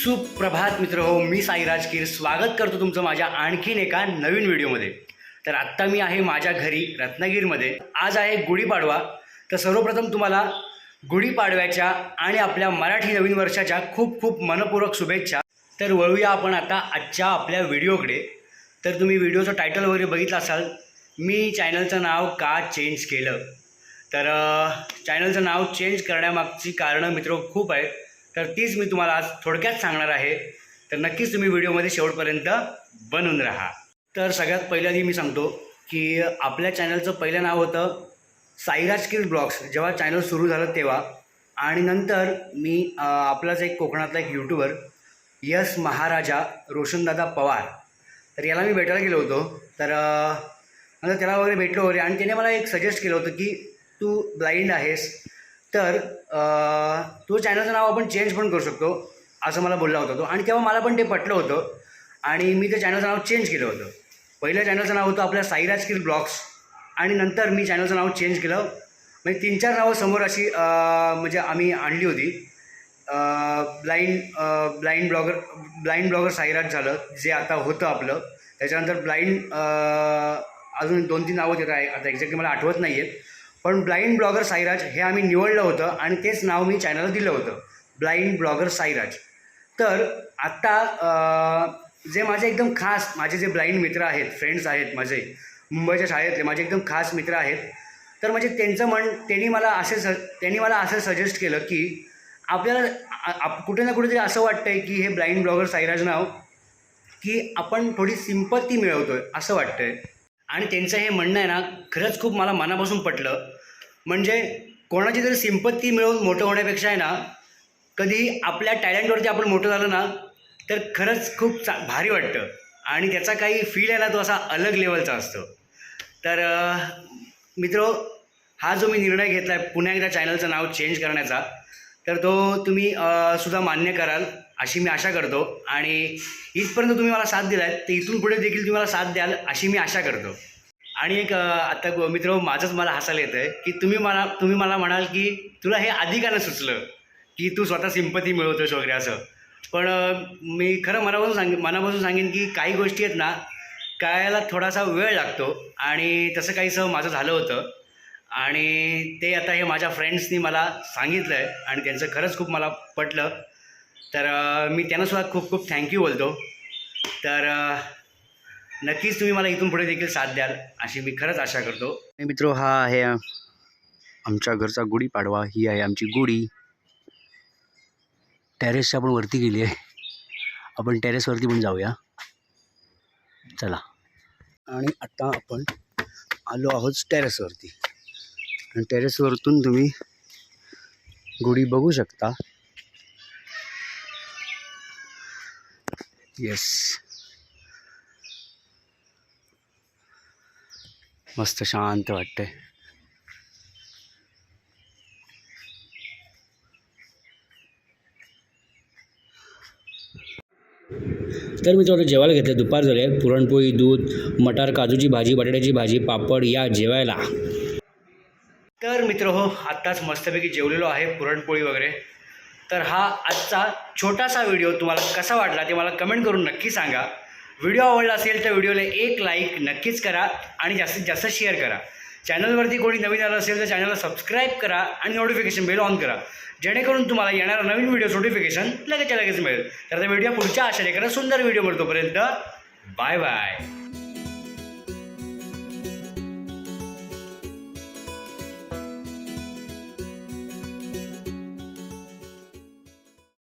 सुप्रभात मित्र हो मी साईराज कीर स्वागत करतो तुमचं माझ्या आणखीन एका नवीन व्हिडिओमध्ये. तर आत्ता मी आहे माझ्या घरी रत्नागिरीमध्ये. आज आहे गुढीपाडवा. तर सर्वप्रथम तुम्हाला गुढीपाडव्याच्या आणि आपल्या मराठी नवीन वर्षाच्या खूप खूप मनपूर्वक शुभेच्छा. तर वळूया आपण आता आजच्या आपल्या व्हिडिओकडे. तर तुम्ही व्हिडिओचं टायटल वगैरे बघितलं असाल मी चॅनलचं नाव का चेंज केलं? तर चॅनलचं नाव चेंज करण्यामागची कारणं मित्र हो खूप आहेत. तर तीच मी तुम्हाला आज थोडक्यात सांगणार आहे. तर नक्कीच तुम्ही व्हिडिओमध्ये शेवटपर्यंत बनून राहा. तर सगळ्यात पहिल्या मी सांगतो की आपल्या चॅनलचं पहिलं नाव होतं साईराज किल ब्लॉग्स. जेव्हा चॅनल सुरू झालं तेव्हा. आणि नंतर मी आपलाच एक कोकणातला एक यूट्यूबर यस महाराजा रोशनदादा पवार. तर याला मी भेटायला गेलो होतो. तर नंतर त्याला वगैरे भेटलो वगैरे. आणि त्याने मला एक सजेस्ट केलं होतं की तू ब्लाइंड आहेस. तर तो चॅनलचं नाव आपण चेंज पण करू शकतो असं मला बोलला होता तो. आणि तेव्हा मला पण ते पटलं होतं. आणि मी ते चॅनलचं नाव चेंज केलं होतं. पहिलं चॅनलचं नाव होतं आपल्या साईराज किल ब्लॉग्स. आणि नंतर मी चॅनलचं नाव चेंज केलं. म्हणजे तीन चार नावं समोर अशी म्हणजे आम्ही आणली होती. Blind blind blogger blind blogger Sairaj झालं जे आता होतं आपलं. त्याच्यानंतर ब्लाइंड अजून दोन तीन नावं तिथं आहे. आता एक्झॅक्टली मला आठवत नाही आहेत पण ब्लाइंड ब्लॉगर साईराज हे आम्ही निवडलं होतं आणि तेच नाव मी चॅनलला दिलं होतं. Blind blogger Sairaj. तर आत्ता जे माझे एकदम खास माझे जे ब्लाइंड मित्र आहेत फ्रेंड्स आहेत माझे मुंबईच्या शाळेतले माझे एकदम खास मित्र आहेत तर म्हणजे त्यांचं म्हण त्यांनी मला असे स त्यांनी मला असं सजेस्ट केलं की आपल्याला आप कुठे ना कुठेतरी असं वाटतं आहे की हे ब्लाइंड ब्लॉगर साईराज नाव की आपण थोडी सिंपत्ती मिळवतो आहे असं वाटतं आहे आणि त्यांचं हे म्हणणं आहे ना खरंच खूप मला मनापासून पटलं. म्हणजे कोणाची तरी सिंपत्ती मिळवून मोठं होण्यापेक्षा आहे ना कधी आपल्या टॅलेंटवरती आपण मोठं झालं ना तर खरंच खूप चा भारी वाटतं. आणि त्याचा काही फील आहे ना तो असा अलग लेवलचा असतो. तर मित्र हा जो मी निर्णय घेतला आहे पुन्हा एकदा चॅनलचं नाव चेंज करण्याचा तर तो तुम्ही सुद्धा मान्य कराल अशी मी आशा करतो. आणि इथपर्यंत तुम्ही मला साथ दिलात तर इथून पुढे देखील तुम्ही मला साथ द्याल अशी मी आशा करतो. आणि एक आता मित्र माझंच मला हसायला येतं आहे की तुम्ही मला तुम्ही मला म्हणाल की तुला हे आधी का सुचलं की तू स्वतः सिंपती मिळवतोस वगैरे असं. पण मी खरं मनापासून सांग मनापासून सांगेन की काही गोष्टी आहेत ना कळायला थोडासा वेळ लागतो. आणि तसं काहीसं माझं झालं होतं. आणि ते आता हे माझ्या फ्रेंड्सनी मला सांगितलं आहे आणि त्यांचं खरंच खूप मला पटलं. तर मी त्यांनासुद्धा खूप खूप थँक्यू बोलतो. तर नक्कीच तुम्ही मला इथून पुढे देखील साथ द्याल अशी मी खरंच आशा करतो. मित्र हा आहे आमच्या घरचा गुढीपाडवा ही आहे आमची गुढी. टेरेसच्या आपण वरती गेली आहे. आपण टेरेसवरती पण जाऊया. चला. आणि आत्ता आपण आलो आहोत टेरेसवरती आणि टेरेसवरतून तुम्ही गुढी बघू शकता. येस मस्त शांत वाटते तर मी थोडं जेवायला घेतलं. दुपार झाले पुरणपोळी दूध मटार काजूची भाजी बटाट्याची भाजी पापड या जेवायला. तर मित्र हो आत्ताच मस्तपैकी जेवलेलो आहे पुरणपोळी वगैरे. तर हा आजचा छोटासा व्हिडिओ तुम्हाला कसा वाटला ते मला कमेंट करून नक्की सांगा. व्हिडिओ आवडला असेल तर व्हिडिओला एक लाईक नक्कीच करा आणि जास्तीत जास्त शेअर करा. चॅनलवरती कोणी नवीन आलं असेल तर चॅनलला सबस्क्राईब करा आणि नोटिफिकेशन बेल ऑन करा. जेणेकरून तुम्हाला येणारा नवीन व्हिडिओ नोटिफिकेशन लगेच लगेच मिळेल. तर आता व्हिडिओ पुढच्या आशा करा सुंदर व्हिडिओ मिळतोपर्यंत बाय बाय.